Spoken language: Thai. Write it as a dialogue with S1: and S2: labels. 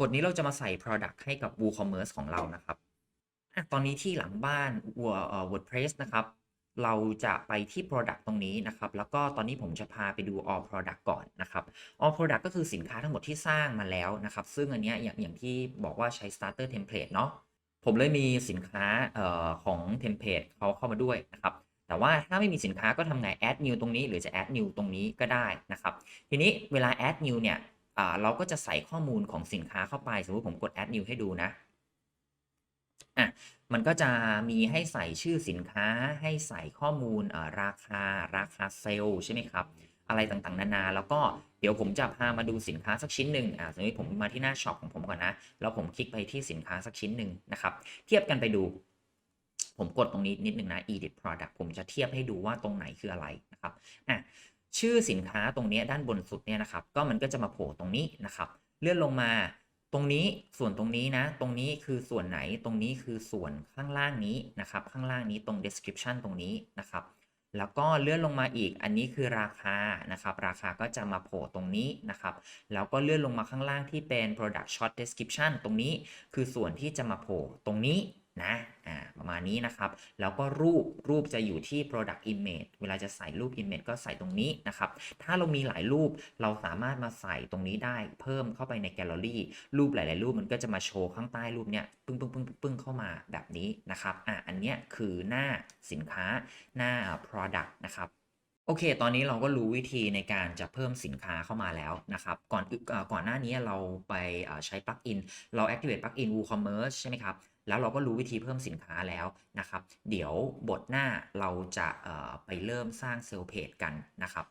S1: บทนี้เราจะมาใส่ Product ให้กับ WooCommerce ของเรานะครับอตอนนี้ที่หลังบ้าน WordPress นะครับ เราจะไปที่ Product ตรงนี้นะครับ แล้วก็ตอนนี้ผมจะพาไปดู All Product ก่อนนะครับ All Product ก็คือสินค้าทั้งหมดที่สร้างมาแล้วนะครับ ซึ่งอันนี้อย่างอย่างที่บอกว่าใช้ Starter Template เนาะ ผมเลยมีสินค้าออของ Template เขาเข้ามาด้วยนะครับแต่ว่าถ้าไม่มีสินค้าก็ทำไง add new ตรงนี้ หรือจะ add new ตรงนี้ก็ได้นะครับ ทีนี้เวลา add new เนี่ย เราก็จะใส่ข้อมูลของสินค้าเข้าไป สมมติผมกด add new ให้ดูนะอะมันก็จะมีให้ใส่ชื่อสินค้า ให้ใส่ข้อมูลราคา ราคาเซลล์ใช่ไหมครับ อะไรต่างๆ นานา แล้วก็เดี๋ยวผมจะพามาดูสินค้าสักชิ้นหนึ่งอ่าสมมติผมมาที่หน้าช็อปของผมก่อนนะ แล้วผมคลิกไปที่สินค้าสักชิ้นหนึ่งนะครับ เทียบกันไปดู ผมกดตรงนี้นิดนึงนะ edit product ผมจะเทียบให้ดูว่าตรงไหนคืออะไรนะครับ อะ ชื่อสินค้าตรงนี้ด้านบนสุดเนี่ยนะครับ ก็มันก็จะมาโผล่ตรงนี้นะครับ เลื่อนลงมาตรงนี้ส่วนตรงนี้นะ ตรงนี้คือส่วนไหนตรงนี้คือส่วนข้างล่างนี้นะครับ ข้างล่างนี้ตรง description ตรงนี้นะครับ แล้วก็เลื่อนลงมาอีก อันนี้คือราคานะครับ ราคาก็จะมาโผล่ตรงนี้นะครับ แล้วก็เลื่อนลงมาข้างล่างที่เป็น product short description ตรงนี้คือส่วนที่จะมาโผล่ตรงนี้ นะอ่าประมาณนี้นะครับ แล้วก็รูปรูปจะอยู่ที่ product image เวลาจะใส่รูป image ก็ใส่ตรงนี้นะครับ ถ้าเรามีหลายรูปเราสามารถมาใส่ตรงนี้ได้เพิ่มเข้าไปในแกลเลอรี่รูปหลาย ๆ รูปมันก็จะมาโชว์ข้างใต้รูปเนี้ยปึ้งปึ้งปึ้งปึ้งเข้ามาแบบนี้นะครับอะอันเนี้ยคือหน้าสินค้าหน้า product นะครับโอเค ตอนนี้เราก็รู้วิธีในการจะเพิ่มสินค้าเข้ามาแล้วนะครับ ก่อนก่อนหน้านี้เราไปใช้ปลั๊กอิน เรา activate ปลั๊กอิน WooCommerce ใช่ไหมครับ แล้วเราก็รู้วิธีเพิ่มสินค้าแล้วนะครับ เดี๋ยวบทหน้าเราจะไปเริ่มสร้างเซลล์เพจกันนะครับ